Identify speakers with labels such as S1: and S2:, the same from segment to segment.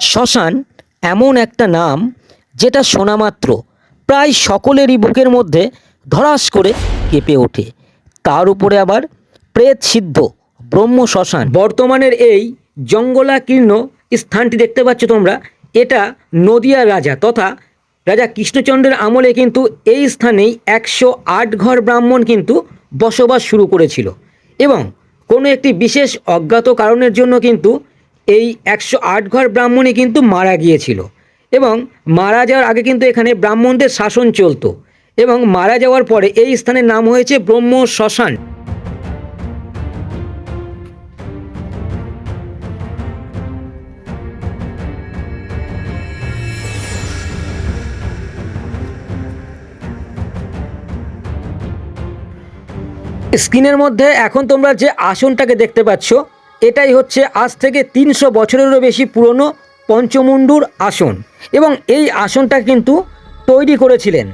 S1: শ্মশান এমন একটা নাম যেটা শোনা মাত্র প্রায় সকলেরই বুকের মধ্যে ধরাস করে কেঁপে ওঠে। তার উপরে আবার প্রেত সিদ্ধ ব্রহ্ম শ্মশান। বর্তমানের এই জঙ্গলাকীর্ণ স্থানটি দেখতে পাচ্ছ তোমরা। এটা নদিয়া রাজা তথা রাজা কৃষ্ণচন্দ্রের আমলে কিন্তু এই স্থানেই একশো আট ঘর ব্রাহ্মণ কিন্তু বসবাস শুরু করেছিল। এবং কোনো একটি বিশেষ অজ্ঞাত কারণের জন্য কিন্তু এই একশো আট ঘর ব্রাহ্মণই কিন্তু মারা গিয়েছিল এবং মারা যাওয়ার আগে কিন্তু এখানে ব্রাহ্মণদের শাসন চলতো এবং মারা যাওয়ার পরে এই স্থানের নাম হয়েছে ব্রহ্ম শ্মশান। স্ক্রিনের মধ্যে এখন তোমরা যে আসনটাকে দেখতে পাচ্ছ এটাই হচ্ছে আজ থেকে তিনশো বছরেরও বেশি পুরনো পঞ্চমুণ্ডুর আসন। এবং এই আসনটা কিন্তু তৈরি করেছিলেন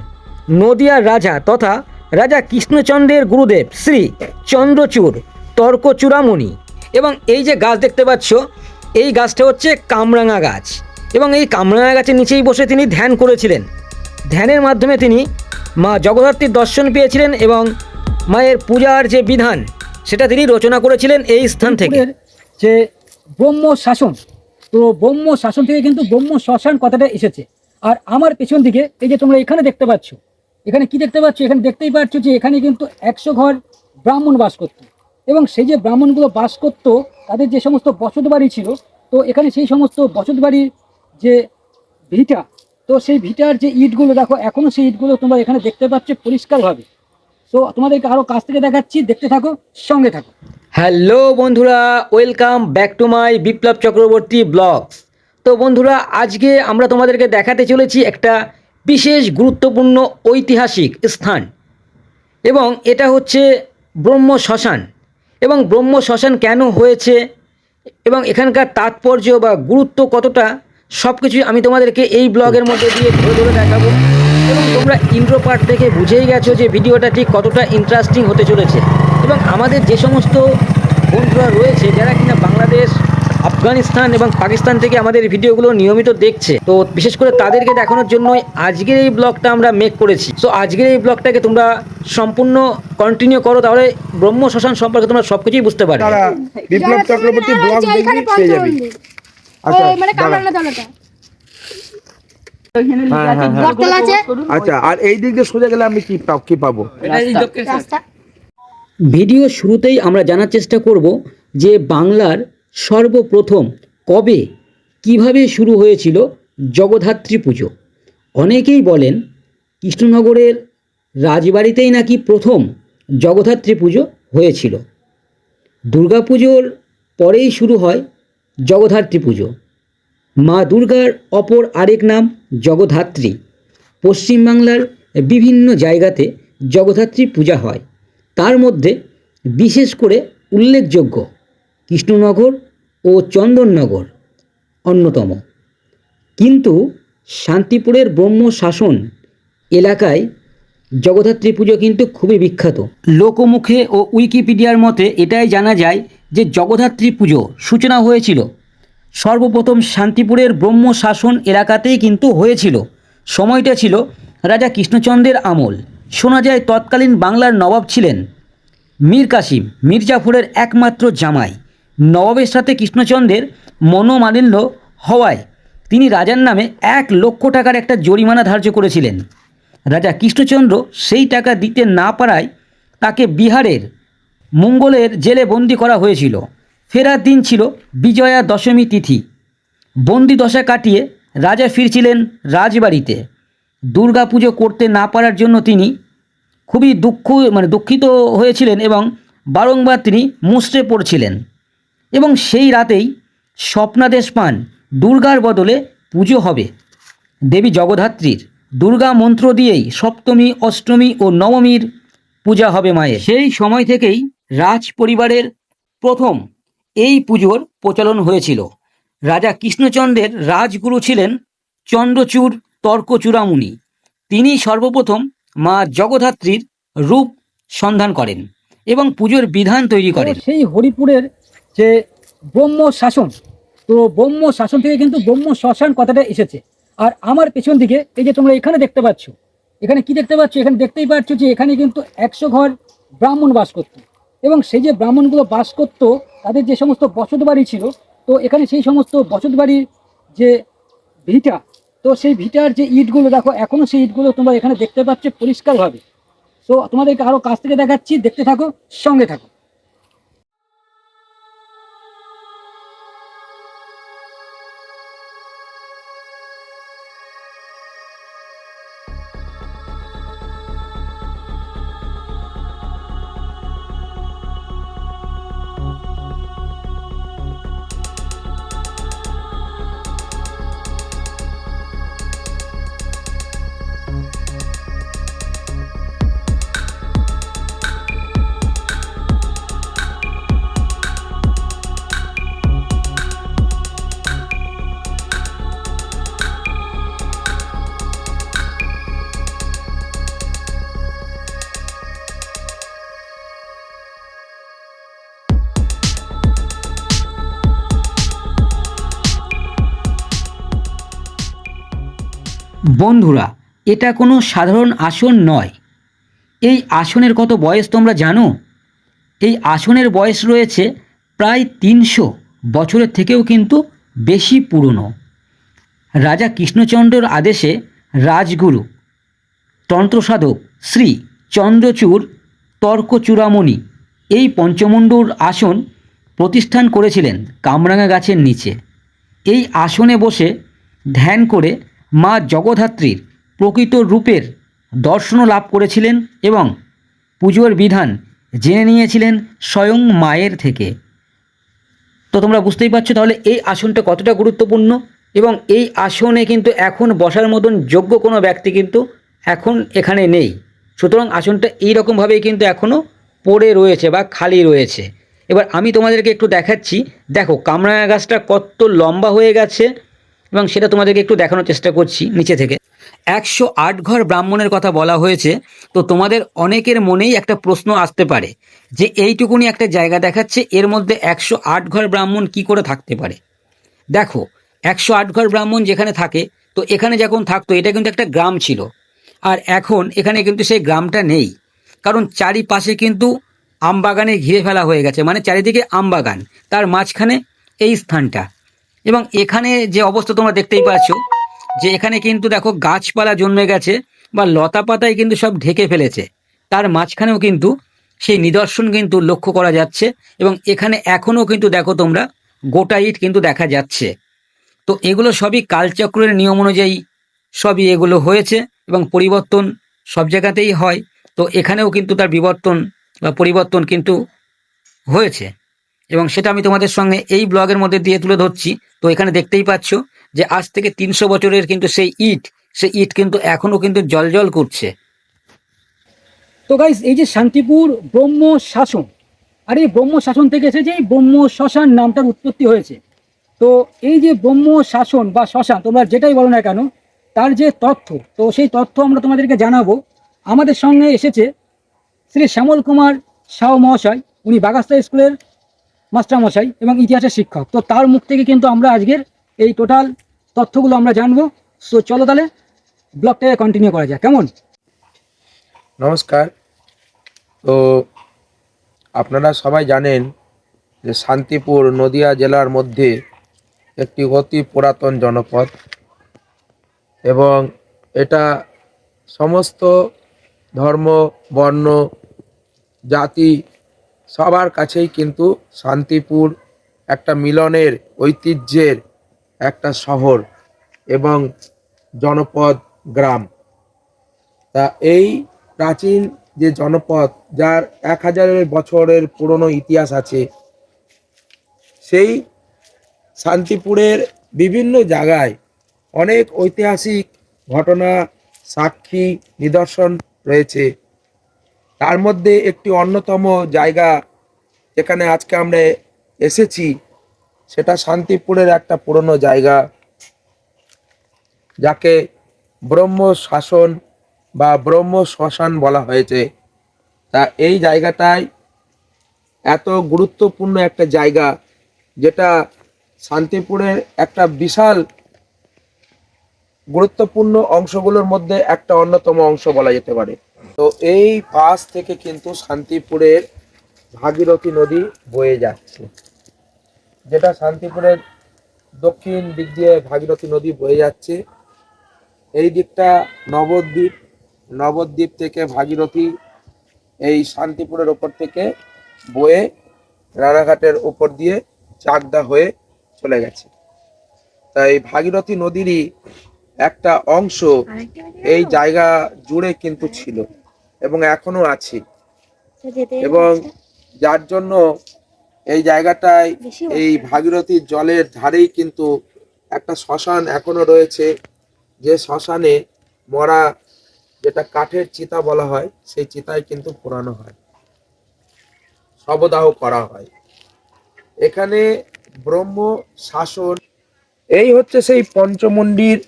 S1: নদিয়ার রাজা তথা রাজা কৃষ্ণচন্দ্রের গুরুদেব শ্রী চন্দ্রচূড় তর্কচূড়ামণি। এবং এই যে গাছ দেখতে পাচ্ছ, এই গাছটা হচ্ছে কামরাঙা গাছ। এবং এই কামরাঙা গাছের নিচেই বসে তিনি ধ্যান করেছিলেন। ধ্যানের মাধ্যমে তিনি মা জগদ্ধাত্রীর দর্শন পেয়েছিলেন এবং মায়ের পূজার যে বিধান সেটা তিনি রচনা করেছিলেন এই স্থান থেকে।
S2: যে ব্রহ্ম শাসন, তো ব্রহ্ম শাসন থেকে কিন্তু ব্রহ্ম শ্মশান কথাটা এসেছে। আর আমার পেছন দিকে এই যে তোমরা এখানে দেখতে পাচ্ছ, এখানে কি দেখতে পাচ্ছ? এখানে দেখতেই পাচ্ছ যে এখানে কিন্তু একশো ঘর ব্রাহ্মণ বাস করত। এবং সেই যে ব্রাহ্মণগুলো বাস করত, তাদের যে সমস্ত বসত বাড়ি ছিল, তো এখানে সেই সমস্ত বসত বাড়ির যে ভিটা, তো সেই ভিটার যে ইটগুলো, দেখো এখনও সেই ইটগুলো তোমরা এখানে দেখতে পাচ্ছ পরিষ্কারভাবে। তো তোমাদেরকে আরও কাছ থেকে দেখাচ্ছি, দেখতে থাকো, সঙ্গে থাকো।
S1: হ্যালো বন্ধুরা welcome back to my Biplab Chakraborty blogs তো বন্ধুরা, আজকে আমরা তোমাদেরকে দেখাতে চলেছি একটা বিশেষ গুরুত্বপূর্ণ ঐতিহাসিক স্থান। এবং এটা হচ্ছে ব্রহ্ম শ্মশান। এবং ব্রহ্ম শ্মশান কেন হয়েছে? এবং এখানকার তাৎপর্য বা গুরুত্ব কতটা? সব কিছুই আমি তোমাদেরকে এই ব্লগের মধ্যে দিয়ে ধরে ধরে দেখাবো। এবং তোমরা ইন্ট্রো পার্ট থেকে বুঝেই গেছো যে ভিডিওটা ঠিক কতটা ইন্টারেস্টিং হতে চলেছে। এবং আমাদের যে সমস্ত বন্ধুরা রয়েছে যারা কিনা বাংলাদেশ আফগানিস্তান এবং পাকিস্তান থেকে আমাদের ভিডিওগুলো নিয়মিত দেখছে তো বিশেষ করে তাদেরকে দেখানোর জন্যই আজকের এই ব্লগটা আমরা মেক করেছি। তো আজকের এই ব্লগটাকে তোমরা সম্পূর্ণ কন্টিনিউ করো তাহলে ব্রহ্ম শ্মশান সম্পর্কে তোমরা সব কিছুই বুঝতে পারবে।
S3: বিপ্লব চক্রবর্তী ব্লগ দেখবি পেয়ে যাবি। আচ্ছা
S4: মানে দলটা
S3: হ্যাঁ, হ্যাঁ, হ্যাঁ।
S4: বটতলা আছে
S3: আচ্ছা আর এই দিক দিয়ে সোজা গেলে আমি কি পাব কি পাবো?
S1: ভিডিও শুরুতেই আমরা জানার চেষ্টা করব যে বাংলার সর্বপ্রথম কবে কীভাবে শুরু হয়েছিল জগদ্ধাত্রী পুজো। অনেকেই বলেন কৃষ্ণনগরের রাজবাড়িতেই নাকি প্রথম জগদ্ধাত্রী পুজো হয়েছিল। দুর্গাপুজোর পরেই শুরু হয় জগদ্ধাত্রী পুজো। মা দুর্গার অপর আরেক নাম জগদ্ধাত্রী পশ্চিমবাংলার বিভিন্ন জায়গাতে জগদ্ধাত্রী পূজা হয়। তার মধ্যে বিশেষ করে উল্লেখযোগ্য কৃষ্ণনগর ও চন্দননগর অন্যতম। কিন্তু শান্তিপুরের ব্রহ্ম শাসন এলাকায় জগদ্ধাত্রী পুজো কিন্তু খুবই বিখ্যাত। লোকমুখে ও উইকিপিডিয়ার মতে এটাই জানা যায় যে জগদ্ধাত্রী পুজো সূচনা হয়েছিল সর্বপ্রথম শান্তিপুরের ব্রহ্ম শাসন এলাকাতেই কিন্তু হয়েছিল। সময়টা ছিল রাজা কৃষ্ণচন্দ্রের আমল। শোনা যায় তৎকালীন বাংলার নবাব ছিলেন মীর কাসিম মীর জাফরের একমাত্র জামাই। নবাবের সাথে কৃষ্ণচন্দ্রের মনোমালিন্য হওয়ায় তিনি রাজার নামে এক লক্ষ টাকার একটা জরিমানা ধার্য করেছিলেন। রাজা কৃষ্ণচন্দ্র সেই টাকা দিতে না পারায় তাকে বিহারের, মঙ্গলের জেলে বন্দি করা হয়েছিল। ফেরার দিন ছিল বিজয়া দশমী তিথি। বন্দি দশা কাটিয়ে রাজা ফিরছিলেন রাজবাড়িতে। দুর্গা পুজো করতে না পারার জন্য তিনি খুবই দুঃখ মানে দুঃখিত হয়েছিলেন এবং বারংবার তিনি মুষড়ে পড়ছিলেন। এবং সেই রাতেই স্বপ্নাদেশ পান, দুর্গার বদলে পুজো হবে। দেবী জগদ্ধাত্রীর দুর্গা মন্ত্র দিয়েই সপ্তমী, অষ্টমী ও নবমীর পূজা হবে মায়ের। সেই সময় থেকেই রাজ পরিবারের প্রথম এই পুজোর প্রচলন হয়েছিল। রাজা কৃষ্ণচন্দ্রের রাজগুরু ছিলেন চন্দ্রচূড় তর্কচূড়ামুনি। তিনি সর্বপ্রথম মা জগদ্ধাত্রীর রূপ সন্ধান করেন এবং পুজোর বিধান তৈরি করেন।
S2: সেই হরিপুরের যে ব্রহ্ম শাসন, তো ব্রহ্ম শাসন থেকে কিন্তু ব্রহ্ম শ্মশান কথাটা এসেছে। আর আমার পেছন দিকে এই যে তোমরা এখানে দেখতে পাচ্ছ, এখানে কি দেখতে পাচ্ছ? এখানে দেখতেই পাচ্ছ যে এখানে কিন্তু একশো ঘর ব্রাহ্মণ বাস করত। এবং সেই যে ব্রাহ্মণগুলো বাস করত, তাদের যে সমস্ত বসত বাড়ি ছিল, তো এখানে সেই সমস্ত বসত বাড়ির যে ভিটা, তো সেই ভিটার যে ইটগুলো, দেখো এখনও সেই ইটগুলো তোমরা এখানে দেখতে পাচ্ছ পরিষ্কারভাবে। তো তোমাদেরকে আরও কাছ থেকে দেখাচ্ছি, দেখতে থাকো, সঙ্গে থাকো।
S1: বন্ধুরা, এটা কোনো সাধারণ আসন নয়। এই আসনের কত বয়স তোমরা জানো? এই আসনের বয়স রয়েছে প্রায় তিনশো, বছরের থেকেও কিন্তু বেশি পুরনো। রাজা কৃষ্ণচন্দ্রর আদেশে রাজগুরু, তন্ত্রসাধক শ্রী চন্দ্রচূড় তর্কচূড়ামণি এই পঞ্চমুণ্ডুর আসন প্রতিষ্ঠান করেছিলেন কামরাঙা গাছের নিচে। এই আসনে বসে ধ্যান করে মা জগধাত্রীর প্রকৃত রূপের দর্শনও লাভ করেছিলেন এবং পুজোর বিধান জেনে নিয়েছিলেন স্বয়ং মায়ের থেকে। তো তোমরা বুঝতেই পারছ তাহলে এই আসনটা কতটা গুরুত্বপূর্ণ? এবং এই আসনে কিন্তু এখন বসার মতন যোগ্য কোনো ব্যক্তি কিন্তু এখন এখানে নেই। সুতরাং আসনটা এই রকমভাবেই কিন্তু এখনও পড়ে রয়েছে বা খালি রয়েছে। এবার আমি তোমাদেরকে একটু দেখাচ্ছি। দেখো, কামরাঙা গাছটা কত লম্বা হয়ে গেছে। এবং সেটা তোমাদেরকে একটু দেখানোর চেষ্টা করছি নিচে থেকে। একশো আট ঘর ব্রাহ্মণের কথা বলা হয়েছে, তো তোমাদের অনেকের মনেই একটা প্রশ্ন আসতে পারে যে এইটুকুনি একটা জায়গা দেখাচ্ছে, এর মধ্যে একশো আট ঘর ব্রাহ্মণ কি করে থাকতে পারে? দেখো, একশো আট ঘর ব্রাহ্মণ যেখানে থাকে, তো এখানে যখন থাকতো, এটা কিন্তু একটা গ্রাম ছিল। আর এখন এখানে কিন্তু সেই গ্রামটা নেই। কারণ চারিপাশে কিন্তু আমবাগানে ঘিরে ফেলা হয়ে গেছে মানে চারিদিকে আমবাগান। তার মাঝখানে এই স্থানটা। এবং এখানে যে অবস্থা তোমরা দেখতেই পাচ্ছ, যে এখানে কিন্তু দেখো গাছপালা জন্মে গেছে বা লতা পাতায় কিন্তু সব ঢেকে ফেলেছে। তার মাঝখানেও কিন্তু সেই নিদর্শন কিন্তু লক্ষ্য করা যাচ্ছে এবং এখানে এখনও কিন্তু দেখো তোমরা গোটা ইট কিন্তু দেখা যাচ্ছে। তো এগুলো সবই কালচক্রের নিয়ম অনুযায়ী সবই এগুলো হয়েছে এবং পরিবর্তন সব জায়গাতেই হয়। তো এখানেও কিন্তু তার বিবর্তন বা পরিবর্তন কিন্তু হয়েছে। এবং সেটা আমি তোমাদের সঙ্গে এই ব্লগের মধ্যে দিয়ে তুলে ধরছি। তো এখানে দেখতেই পাচ্ছ যে আজ থেকে তিনশো বছরের কিন্তু সেই ইট সেই ইট কিন্তু এখনও কিন্তু জল করছে।
S2: তো গাইস এই যে শান্তিপুর ব্রহ্ম শাসন, আর এই ব্রহ্ম শাসন থেকে এসেছে এই ব্রহ্ম শ্মশান নামটার উৎপত্তি হয়েছে। তো এই যে ব্রহ্ম শাসন বা শ্মশান, তোমরা যেটাই বলো না কেন, তার যে তথ্য, তো সেই তথ্য আমরা তোমাদেরকে জানাব। আমাদের সঙ্গে এসেছে শ্রী শ্যামল কুমার শাহ মহাশয়, উনি বাগাস্তা স্কুলের মাস্টারমশাই এবং ইতিহাসের শিক্ষক। তো তার মুখ থেকে কিন্তু আমরা আজকের এই টোটাল তথ্যগুলো আমরা জানব। সো চলো তাহলে ব্লগটাকে কন্টিনিউ করা যায় কেমন?
S3: নমস্কার। তো আপনারা সবাই জানেন যে শান্তিপুর নদিয়া জেলার মধ্যে একটি অতি পুরাতন জনপদ এবং এটা সমস্ত ধর্ম, বর্ণ, জাতি সবার কাছেই কিন্তু শান্তিপুর একটা মিলনের ঐতিহ্যের একটা শহর এবং জনপদ গ্রাম। তা এই প্রাচীন যে জনপদ, যার এক হাজারের বছরের পুরনো ইতিহাস আছে, সেই শান্তিপুরের বিভিন্ন জায়গায় অনেক ঐতিহাসিক ঘটনা, সাক্ষী, নিদর্শন রয়েছে। তার মধ্যে একটি অন্যতম জায়গা যেখানে আজকে আমরা এসেছি, সেটা শান্তিপুরের একটা পুরনো জায়গা, যাকে ব্রহ্ম শাসন বা ব্রহ্ম শ্মশান বলা হয়েছে। তা এই জায়গাটায় এত গুরুত্বপূর্ণ একটা জায়গা, যেটা শান্তিপুরের একটা বিশাল গুরুত্বপূর্ণ অংশগুলোর মধ্যে একটা অন্যতম অংশ বলা যেতে পারে। তো এই পাশ থেকে কিন্তু শান্তিপুরের ভাগীরথী নদী বয়ে যাচ্ছে। যেটা শান্তিপুরের দক্ষিণ দিক দিয়ে ভাগীরথী নদী বয়ে যাচ্ছে। এই দিকটা নবদ্বীপ। নবদ্বীপ থেকে ভাগীরথী এই শান্তিপুরের ওপর থেকে বয়ে রানাঘাটের উপর দিয়ে চাকদা হয়ে চলে গেছে। তাই ভাগীরথী নদীরই একটা অংশ এই জায়গা জুড়ে কিন্তু ছিল এবং এখনও আছে। এবং যার জন্য এই জায়গাটায় এই ভাগীরথীর জলের ধারেই কিন্তু একটা শ্মশান এখনও রয়েছে। যে শ্মশানে মরা যেটা কাঠের চিতা বলা হয় সেই চিতায় কিন্তু পোড়ানো হয়। শবদাহ করা হয়। এখানে ব্রহ্ম শাসন এই হচ্ছে সেই পঞ্চমন্ডির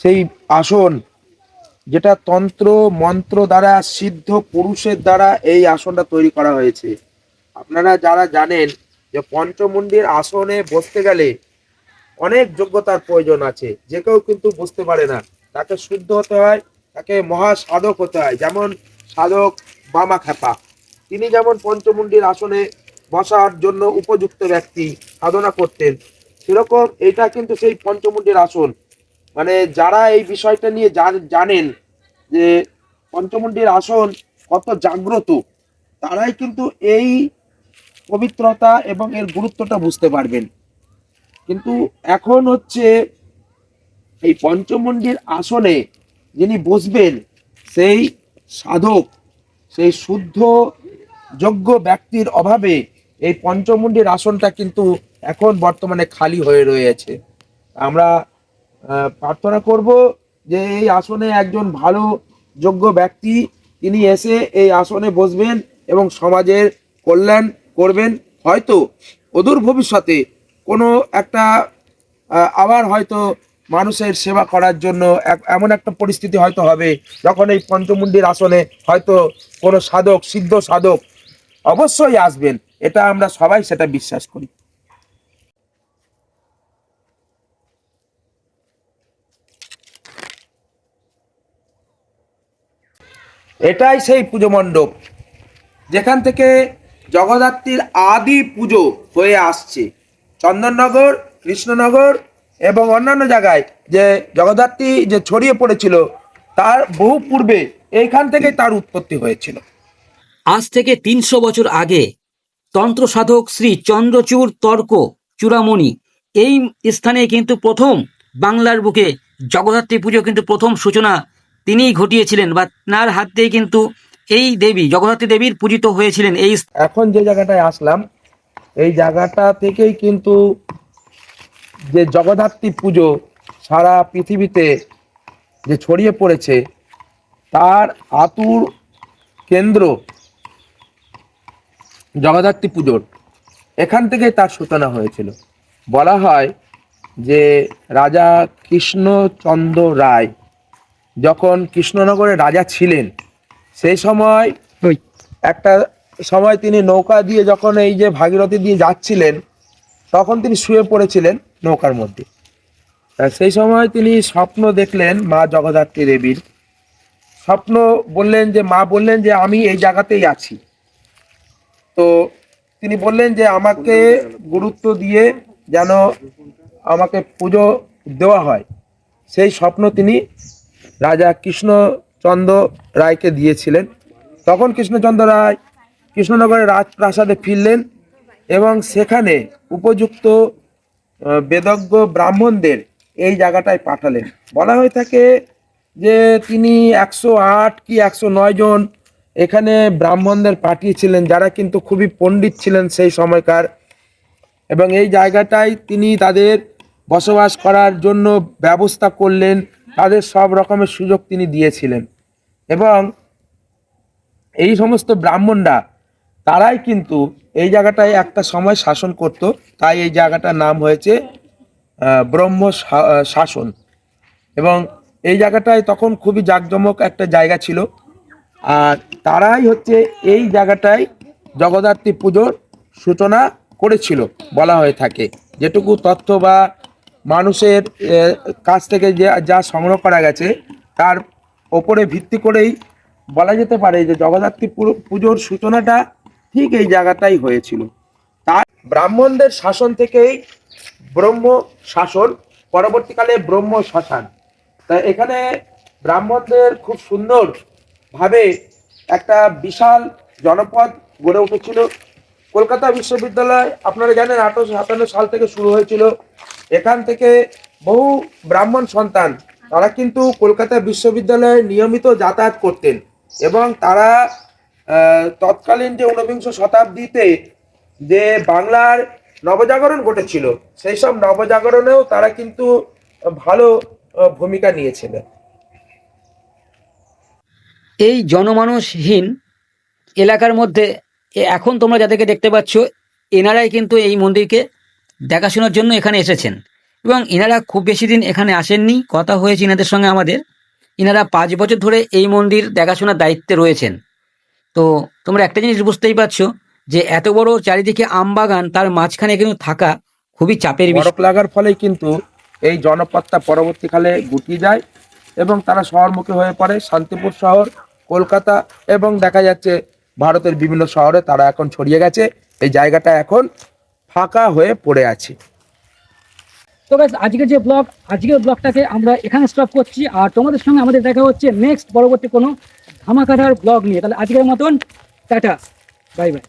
S3: সেই আসন যেটা তন্ত্র, মন্ত্র দ্বারা, সিদ্ধ পুরুষের দ্বারা এই আসনটা তৈরি করা হয়েছে। আপনারা যারা জানেন যে পঞ্চমন্ডির আসনে বসতে গেলে অনেক যোগ্যতার প্রয়োজন আছে। যে কেউ কিন্তু বুঝতে পারে না। তাকে শুদ্ধ হতে হয়, তাকে মহা সাধক হতে হয়। যেমন সাধক বামা খেপা। তিনি যেমন পঞ্চমুণ্ডির আসনে বসার জন্য উপযুক্ত ব্যক্তি সাধনা করতেন, সেরকম এটা কিন্তু সেই পঞ্চমুণ্ডির আসন মানে যারা এই বিষয়টা নিয়ে জানেন যে পঞ্চমুণ্ডির আসন কত জাগ্রত, তারাই কিন্তু এই পবিত্রতা এবং এর গুরুত্বটা বুঝতে পারবেন। কিন্তু এখন হচ্ছে এই পঞ্চমুণ্ডির আসনে যিনি বসবেন, সেই সাধক, সেই শুদ্ধ, যোগ্য ব্যক্তির অভাবে এই পঞ্চমুণ্ডির আসনটা কিন্তু এখন বর্তমানে খালি হয়ে রয়েছে। আমরা প্রার্থনা করব যে এই আসনে একজন ভালো, যোগ্য ব্যক্তি তিনি এসে এই আসনে বসবেন এবং সমাজের কল্যাণ করবেন। হয়তো অদূর ভবিষ্যতে কোনো একটা আবার হয়তো মানুষের সেবা করার জন্য এমন একটা পরিস্থিতি হয়তো হবে যখন এই পঞ্চমুণ্ডির আসনে হয়তো কোনো সাধক, সিদ্ধ সাধক অবশ্যই আসবেন। এটা আমরা সবাই সেটা বিশ্বাস করি। এটাই সেই পুজো মণ্ডপ। যেখান থেকে জগদ্ধাত্রীর আদি পুজো হয়ে আসছে। চন্দননগর, কৃষ্ণনগর এবং অন্যান্য জায়গায় যে জগদ্ধাত্রী যে ছড়িয়ে পড়েছিল, তার বহু পূর্বে এইখান থেকে তার উৎপত্তি হয়েছিল।
S1: আজ থেকে তিনশো বছর আগে তন্ত্র সাধক শ্রী চন্দ্রচূড় তর্ক চূড়ামণি এই স্থানে কিন্তু প্রথম বাংলার বুকে জগদ্ধাত্রী পুজো কিন্তু প্রথম সূচনা তিনিই ঘটিয়েছিলেন, বা তার হাত দিয়ে কিন্তু এই দেবী জগদ্ধাত্রী দেবীর পূজিত হয়েছিলেন এই
S3: এখন যে জায়গাটায় আসলাম, এই জায়গাটা থেকেই কিন্তু যে জগদ্ধাত্রী পুজো সারা পৃথিবীতে যে ছড়িয়ে পড়েছে, তার আতুর কেন্দ্র জগদ্ধাত্রী পুজোর। এখান থেকে তার সূচনা হয়েছিল। বলা হয় যে রাজা কৃষ্ণচন্দ্র রায় যখন কৃষ্ণনগরে রাজা ছিলেন সেই সময় একটা সময় তিনি নৌকা দিয়ে যখন এই যে ভাগীরথী দিয়ে যাচ্ছিলেন তখন তিনি শুয়ে পড়েছিলেন নৌকার মধ্যে। সেই সময় তিনি স্বপ্ন দেখলেন মা জগদ্ধাত্রী দেবীর। স্বপ্ন বললেন যে মা বললেন যে আমি এই জায়গাতেই আছি। তো তিনি বললেন যে আমাকে গুরুত্ব দিয়ে যেন আমাকে পুজো দেওয়া হয়। সেই স্বপ্ন তিনি রাজা কৃষ্ণচন্দ্র রায়কে দিয়েছিলেন। তখন কৃষ্ণচন্দ্র রায় কৃষ্ণনগরের রাজপ্রাসাদে ফিরলেন এবং সেখানে উপযুক্ত বেদজ্ঞ ব্রাহ্মণদের এই জায়গাটায় পাঠালেন। বলা হয়ে থাকে যে তিনি একশো আট কি একশো নয় জন এখানে ব্রাহ্মণদের পাঠিয়েছিলেন, যারা কিন্তু খুবই পণ্ডিত ছিলেন সেই সময়কার। এবং এই জায়গাটায় তিনি তাদের বসবাস করার জন্য ব্যবস্থা করলেন। তাদের সব রকমের সুযোগ তিনি দিয়েছিলেন। এবং এই সমস্ত ব্রাহ্মণরা, তারাই কিন্তু এই জায়গাটায় একটা সময় শাসন করত, তাই এই জায়গাটার নাম হয়েছে ব্রহ্ম শাসন। এবং এই জায়গাটায় তখন খুবই জাঁকজমক একটা জায়গা ছিল। আর তারাই হচ্ছে এই জায়গাটায় জগদ্ধাত্রী পুজোর সূচনা করেছিল, বলা হয়ে থাকে। যেটুকু তথ্য বা মানুষের কাছ থেকে যে, যা সংগ্রহ করা গেছে, তার ওপরে ভিত্তি করেই বলা যেতে পারে যে, জগদ্ধাত্রী পুজোর সূচনাটা ঠিক এই জায়গাটাই হয়েছিল। তার ব্রাহ্মণদের শাসন থেকেই ব্রহ্ম শাসন, পরবর্তীকালে ব্রহ্ম শ্মশান তা এখানে ব্রাহ্মণদের খুব সুন্দর ভাবে একটা বিশাল জনপদ গড়ে উঠেছিল। কলকাতা বিশ্ববিদ্যালয় আপনারা জানেন আঠারোশো সাতান্ন সাল থেকে শুরু হয়েছিল। এখান থেকে বহু ব্রাহ্মণ সন্তান, তারা কিন্তু কলকাতা বিশ্ববিদ্যালয়ে নিয়মিত যাতায়াত করতেন এবং তারা তৎকালীন যে ঊনবিংশ শতাব্দীতে যে বাংলার নবজাগরণ ঘটেছিল, সেই সব নবজাগরণেও তারা কিন্তু ভালো ভূমিকা নিয়েছিলেন।
S1: এই জনমানুষহীন এলাকার মধ্যে এখন তোমরা যাদেরকে দেখতে পাচ্ছ, এনারাই কিন্তু এই মন্দিরকে দেখাশোনার জন্য এখানে এসেছেন। এবং এনারা খুব বেশি দিন এখানে আসেননি, কথা হয়েছে এনাদের সঙ্গে আমাদের। এনারা পাঁচ বছর ধরে এই মন্দির দেখাশোনার দায়িত্বে রয়েছেন। তো তোমরা একটা জিনিস বুঝতেই পারছ যে এত বড় চারিদিকে আম বাগান, তার মাঝখানে কিন্তু থাকা খুবই চাপের
S3: বরফ লাগার ফলে কিন্তু এই জনপদটা পরবর্তীকালে গুটিয়ে যায় এবং তারা শহরমুখী হয়ে পড়ে। শান্তিপুর শহর, কলকাতা এবং দেখা যাচ্ছে ভারতের বিভিন্ন শহরে তারা এখন ছড়িয়ে গেছে। এই জায়গাটা এখন ফাঁকা হয়ে পড়ে আছে।
S2: তো গাইস আজকের যে ব্লগ আজকের ব্লগটাকে আমরা এখানে স্টপ করছি। আর তোমাদের সঙ্গে আমাদের দেখা হচ্ছে নেক্সট পরবর্তী কোনো ধামাকাধার ব্লগ নিয়ে। তাহলে আজকের মতন, টাটা বাই বাই